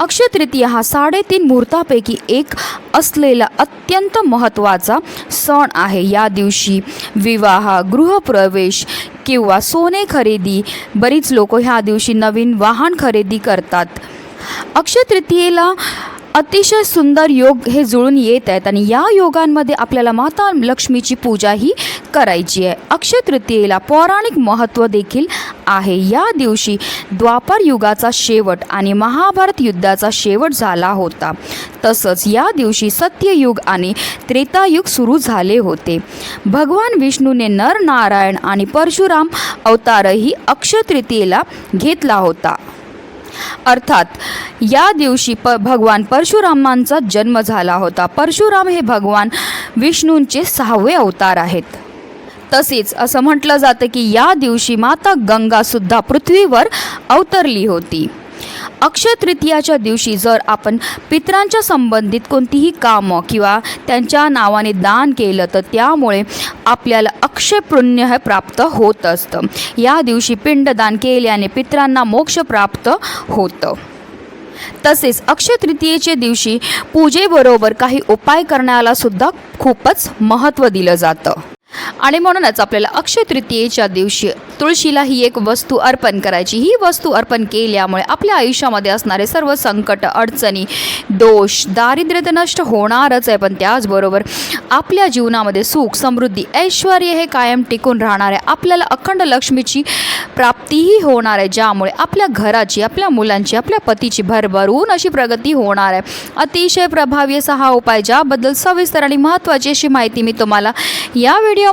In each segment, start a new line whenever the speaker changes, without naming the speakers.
अक्षय तृतीया हा साडेतीन मुहूर्तापैकी एक असलेला अत्यंत महत्त्वाचा सण आहे. या दिवशी विवाह गृहप्रवेश किंवा सोने खरेदी बरीच लोक ह्या दिवशी नवीन वाहन खरेदी करतात. अक्षय तृतीयेला अतिशय सुंदर योग हे जुळून येत आहेत आणि या योगांमध्ये आपल्याला माता लक्ष्मीची पूजाही करायची आहे. अक्षय तृतीयेला पौराणिक महत्त्व देखील आहे. या दिवशी द्वापर युगाचा शेवट आणि महाभारत युद्धाचा शेवट झाला होता. तसंच या दिवशी सत्ययुग आणि त्रेतायुग सुरू झाले होते. भगवान विष्णूने नर नारायण आणि परशुराम अवतारही अक्षय तृतीयेला घेतला होता. अर्थात या दिवशी प भगवान परशुरामांचा जन्म झाला होता. परशुराम हे भगवान विष्णूंचे सहावे अवतार आहेत. तसेच असं म्हटलं जातं की या दिवशी माता गंगासुद्धा पृथ्वीवर अवतरली होती. अक्षय तृतीयाच्या दिवशी जर आपण पितरांच्या संबंधित कोणतीही कामं किंवा त्यांच्या नावाने दान केलं तर त्यामुळे आपल्याला अक्षय पुण्य हे प्राप्त होत असतं. या दिवशी पिंडदान केल्याने पितरांना मोक्ष प्राप्त होतं. तसेच अक्षय तृतीयेच्या दिवशी पूजेबरोबर काही उपाय करण्याला सुद्धा खूपच महत्त्व दिलं जातं. आणि म्हणूनच आपल्याला अक्षय तृतीयेच्या दिवशी तुळशीला ही एक वस्तू अर्पण करायची. ही वस्तू अर्पण केल्यामुळे आपल्या आयुष्यामध्ये असणारे सर्व संकट अडचणी दोष दारिद्र्य तर नष्ट होणारच आहे. पण त्याचबरोबर आपल्या जीवनामध्ये सुख समृद्धी ऐश्वर हे कायम टिकून राहणार आहे. आपल्याला अखंड लक्ष्मीची प्राप्तीही होणार आहे. ज्यामुळे आपल्या घराची आपल्या मुलांची आपल्या पतीची भरभरून अशी प्रगती होणार आहे. अतिशय प्रभावी असा हा उपाय ज्याबद्दल सविस्तर आणि महत्त्वाची अशी माहिती मी तुम्हाला या व्हिडिओ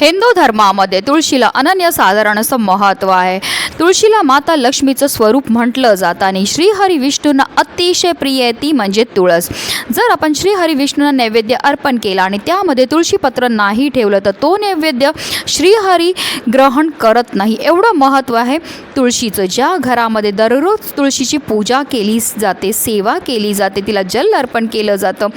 हिंदू धर्मामध्ये तुळशीला अनन्यसाधारण असं महत्त्व आहे. तुळशीला माता लक्ष्मीचं स्वरूप म्हटलं जातं आणि श्रीहरी विष्णूंना अतिशय प्रिय आहे ती म्हणजे तुळस. जर आपण श्रीहरी विष्णूंना नैवेद्य अर्पण केला आणि त्यामध्ये तुळशीपत्र नाही ठेवलं तर तो नैवेद्य श्रीहरी ग्रहण करत नाही. एवढं महत्त्व आहे तुळशीचं. ज्या घरामध्ये दररोज तुळशीची पूजा केली जाते सेवा केली जाते तिला जल अर्पण केलं जातं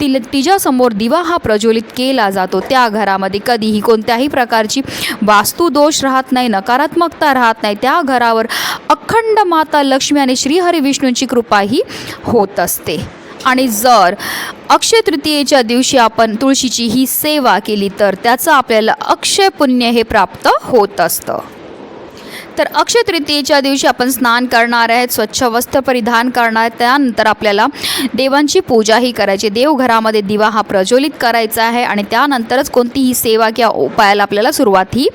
तिला तिच्यासमोर दिवा हा प्रज्वलित केला जातो. त्या घरामध्ये कधीही कोणत्याही प्रकारची वास्तुदोष राहत नाही नकारात्मकता राहत नाही. त्या घरावर अखंड माता लक्ष्मी आणि श्रीहरी विष्णूंची कृपाही होत असते. आणि जर अक्षय तृतीयेच्या दिवशी आपण तुळशीची ही सेवा केली तर त्याचं आपल्याला अक्षय पुण्य हे प्राप्त होत असतं. तर अक्षय तृतीयेच्या दिवशी आपण स्नान करणार आहेत स्वच्छ वस्त्र परिधान करणार आहेत. त्यानंतर आपल्याला देवांची पूजाही करायची देवघरामध्ये दिवा हा प्रज्वलित करायचा आहे आणि त्यानंतरच कोणतीही सेवा किंवा उपायाला आपल्याला सुरुवात ही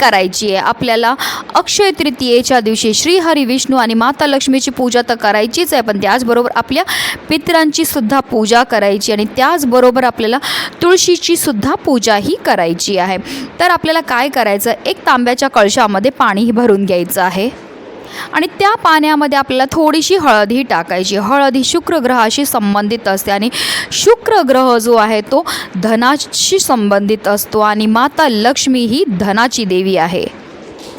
करायची आहे. आपल्याला अक्षय तृतीयेच्या दिवशी श्रीहरी विष्णू आणि माता लक्ष्मीची पूजा तर करायचीच आहे पण त्याचबरोबर आपल्या पितरांची सुद्धा पूजा करायची आणि त्याचबरोबर आपल्याला तुळशीची सुद्धा पूजाही करायची आहे. तर आपल्याला काय करायचं? एक तांब्याच्या कळशामध्ये पाणीही भरून घ्यायचं आहे. आणि त्या पाण्यामध्ये आपल्याला थोडीशी हळदही टाकायची. हळद ही शुक्र ग्रहाशी संबंधित असते आणि शुक्र ग्रह जो आहे तो धनाशी संबंधित असतो आणि माता लक्ष्मी ही धनाची देवी आहे.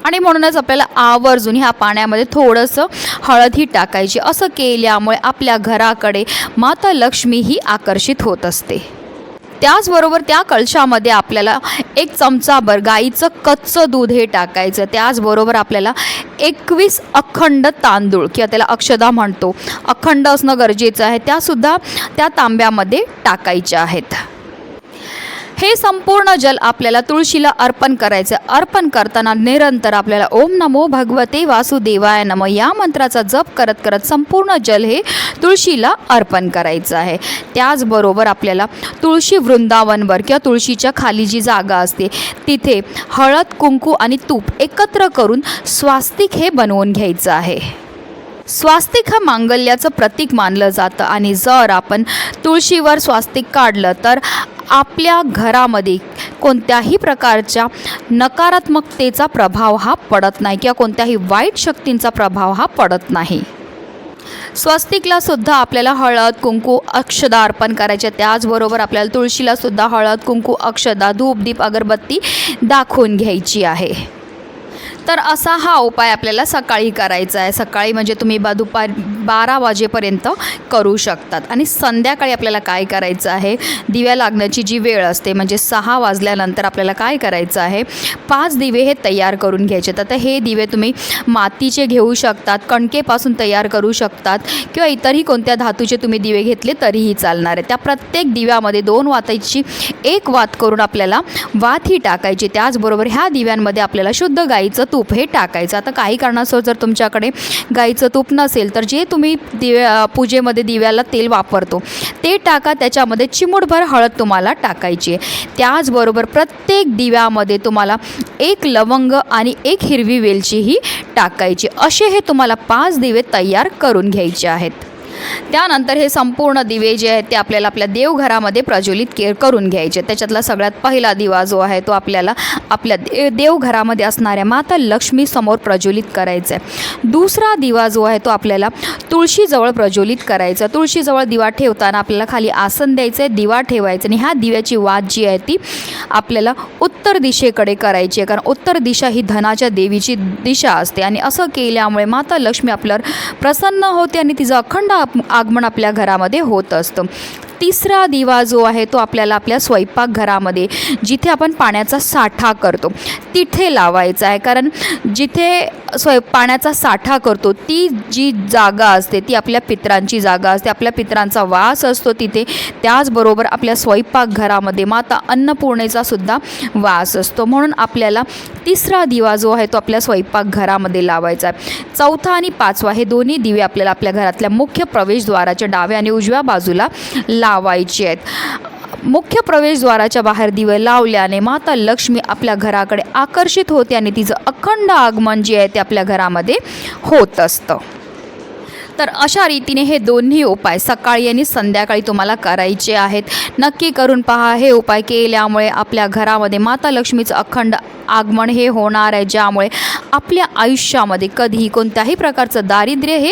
आणि म्हणूनच आपल्याला आवर्जून ह्या पाण्यामध्ये थोडंसं हळदही टाकायची. असं केल्यामुळे आपल्या घराकडे माता लक्ष्मी ही आकर्षित होत असते. त्याचबरोबर त्या कळशामध्ये आपल्याला एक चमचाभर गाईचं कच्चं दूध हे टाकायचं. त्याचबरोबर आपल्याला एकवीस अखंड तांदूळ किंवा त्याला अक्षदा म्हणतो. अखंड असणं गरजेचं आहे. त्यासुद्धा त्या तांब्यामध्ये टाकायच्या आहेत. हे संपूर्ण जल आपल्याला तुळशीला अर्पण करायचं. अर्पण करताना निरंतर आपल्याला ओम नमो भगवते वासुदेवाय नम या मंत्राचा जप करत करत संपूर्ण जल हे तुळशीला अर्पण करायचं आहे. त्याचबरोबर आपल्याला तुळशी वृंदावनवर किंवा तुळशीच्या खाली जी जागा असते तिथे हळद कुंकू आणि तूप एकत्र करून स्वास्तिक हे बनवून घ्यायचं आहे. स्वास्तिक हा मांगल्याचं प्रतीक मानलं जातं आणि जर आपण तुळशीवर स्वास्तिक काढलं तर आपल्या घरामध्ये कोणत्याही प्रकारच्या नकारात्मकतेचा प्रभाव हा पडत नाही किंवा कोणत्याही वाईट शक्तींचा प्रभाव हा पडत नाही. स्वस्तिकला सुद्धा आपल्याला हळद कुंकू अक्षदा अर्पण करायचे. त्याचबरोबर आपल्याला तुळशीला सुद्धा हळद कुंकू अक्षदा धूप दीप अगरबत्ती दाखवून घ्यायची आहे. तर असा हा उपाय आपल्याला सकाळी करायचा आहे. सकाळी म्हणजे तुम्ही बा दुपार बारा वाजेपर्यंत करू शकतात. आणि संध्याकाळी आपल्याला काय करायचं आहे? दिव्या लागण्याची जी वेळ असते म्हणजे सहा वाजल्यानंतर आपल्याला काय करायचं आहे? पाच दिवे हे तयार करून घ्यायचे. तर आता हे दिवे तुम्ही मातीचे घेऊ शकतात कणकेपासून तयार करू शकतात किंवा इतरही कोणत्या धातूचे तुम्ही दिवे घेतले तरीही चालणार आहे. त्या प्रत्येक दिव्यामध्ये दोन वाताची एक वात करून आपल्याला वात ही टाकायची. त्याचबरोबर ह्या दिव्यांमध्ये आपल्याला शुद्ध गाईचं तूप हे टाकायचं. आता काही कारणास्तव जर तुमच्याकडे गाईचं तूप नसेल तर जे तुम्ही दिव्या पूजेमध्ये दिव्याला तेल वापरतो. ते टाका त्याच्यामध्ये चिमूटभर हळद तुम्हाला टाकायची आहे. त्याचबरोबर प्रत्येक दिव्यामध्ये तुम्हाला एक लवंग आणि एक हिरवी वेलचीही टाकायची. असे हे तुम्हाला पाच दिवे तयार करून घ्यायचे आहेत. त्यानंतर हे संपूर्ण दिवे जे आहेत ते आपल्याला आपल्या देवघरामध्ये प्रज्वलित के करून घ्यायचे. त्याच्यातला सगळ्यात पहिला दिवा जो आहे तो आपल्याला आपल्या दे देवघरामध्ये असणाऱ्या माता लक्ष्मी समोर प्रज्वलित करायचा आहे दुसरा दिवा जो आहे तो आपल्याला तुळशीजवळ प्रज्वलित करायचा तुळशीजवळ दिवा ठेवताना आपल्याला खाली आसन द्यायचं आहे दिवा ठेवायचं आणि ह्या दिव्याची वाद जी आहे ती आपल्याला उत्तर दिशेकडे करायची आहे. कारण उत्तर दिशा ही धनाच्या देवीची दिशा असते आणि असं केल्यामुळे माता लक्ष्मी आपल्यावर प्रसन्न होते आणि तिचा अखंड आप- आगमन आपल्या घरामध्ये होत असतं. तिसरा दिवा जो आहे तो आपल्याला आपल्या स्वयंपाकघरामध्ये जिथे आपण पाण्याचा साठा करतो तिथे लावायचा आहे. कारण जिथे स्वय पाण्याचा साठा करतो. ती जी जागा असते ती आपल्या पित्रांची जागा असते. आपल्या पित्रांचा वास असतो तिथे. त्याचबरोबर आपल्या स्वयंपाकघरामध्ये माता अन्नपूर्णेचा सुद्धा वास असतो. म्हणून आपल्याला तिसरा दिवा जो आहे तो आपल्या स्वयंपाकघरामध्ये लावायचा आहे. चौथा आणि पाचवा हे दोन्ही दिवे आपल्याला आपल्या घरातल्या मुख्य प्रवेशद्वाराच्या डाव्या आणि उजव्या बाजूला लावायचे आहेत. मुख्य प्रवेशद्वाराच्या बाहेर दिवे लावल्याने माता लक्ष्मी आपल्या घराकडे आकर्षित होते आणि तिचं अखंड आगमन जे आहे ते आपल्या घरामध्ये होत असतं. तर अशा रीतीने हे दोन्ही उपाय सकाळी आणि संध्याकाळी तुम्हाला करायचे आहेत. नक्की करून पहा हे उपाय केल्यामुळे आपल्या घरामध्ये माता लक्ष्मीचं अखंड आगमन हे होणार आहे ज्यामुळे आपल्या आयुष्यामध्ये कधीही कोणत्याही प्रकारचं दारिद्र्य हे